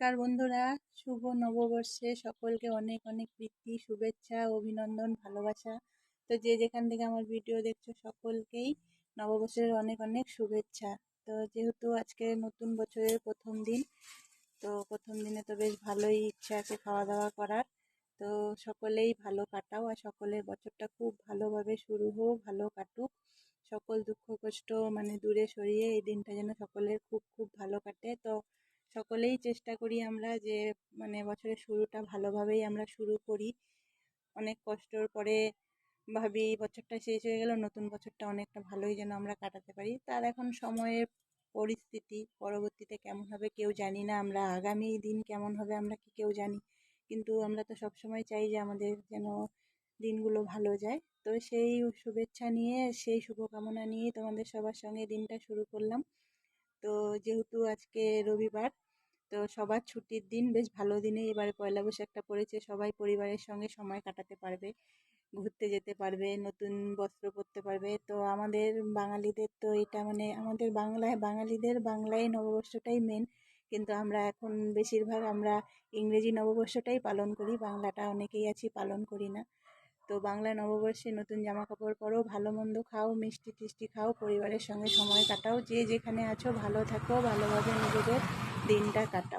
নমস্কার বন্ধুরা। শুভ নববর্ষে সকলকে অনেক অনেক প্রীতি, শুভেচ্ছা, অভিনন্দন, ভালোবাসা। তো যে যেখান থেকে আমার ভিডিও দেখছ সকলকেই নববর্ষের অনেক অনেক শুভেচ্ছা। তো যেহেতু আজকে নতুন বছরের প্রথম দিন, তো প্রথম দিনে তো বেশ ভালোই ইচ্ছা আছে খাওয়া দাওয়া করার। তো সকলেই ভালো কাটাও আর সকলের বছরটা খুব ভালোভাবে শুরু হোক, ভালো কাটুক। সকল দুঃখ কষ্ট মানে দূরে সরিয়ে এই দিনটা যেন সকলের খুব খুব ভালো কাটে। তো সকলেই চেষ্টা করি আমরা যে মানে বছরের শুরুটা ভালোভাবেই আমরা শুরু করি। অনেক কষ্টর পরে ভাবি বছরটা শেষ হয়ে গেল, নতুন বছরটা অনেকটা ভালোই যেন আমরা কাটাতে পারি। তার এখন সময়ের পরিস্থিতি পরবর্তীতে কেমন হবে কেউ জানি না, আমরা আগামী দিন কেমন হবে আমরা কি কেউ জানি। কিন্তু আমরা তো সবসময় চাই যে আমাদের যেন দিনগুলো ভালো যায়। তো সেই শুভেচ্ছা নিয়ে, সেই শুভকামনা নিয়ে তোমাদের সবার সঙ্গে দিনটা শুরু করলাম। তো যেহেতু আজকে রবিবার তো সবার ছুটির দিন বেশ ভালো দিনে এবারে পয়লা বৈশাখটা পড়েছে। সবাই পরিবারের সঙ্গে সময় কাটাতে পারবে, ঘুরতে যেতে পারবে, নতুন বস্ত্র পরতে পারবে। তো আমাদের বাঙালিদের তো এটা মানে আমাদের বাংলায়, বাঙালিদের বাংলায় নববর্ষটাই মেন কিন্তু আমরা এখন বেশিরভাগ আমরা ইংরেজি নববর্ষটাই পালন করি, বাংলাটা অনেকেই আছি পালন করি না। তো বাংলা নববর্ষে নতুন জামা কাপড় পরো, ভালো মন্দ খাও, মিষ্টি টিষ্টি খাও, পরিবারের সঙ্গে সময় কাটাও, যে যেখানে আছো ভালো থাকো, ভালোভাবে নিজেদের দিনটা কাটাও।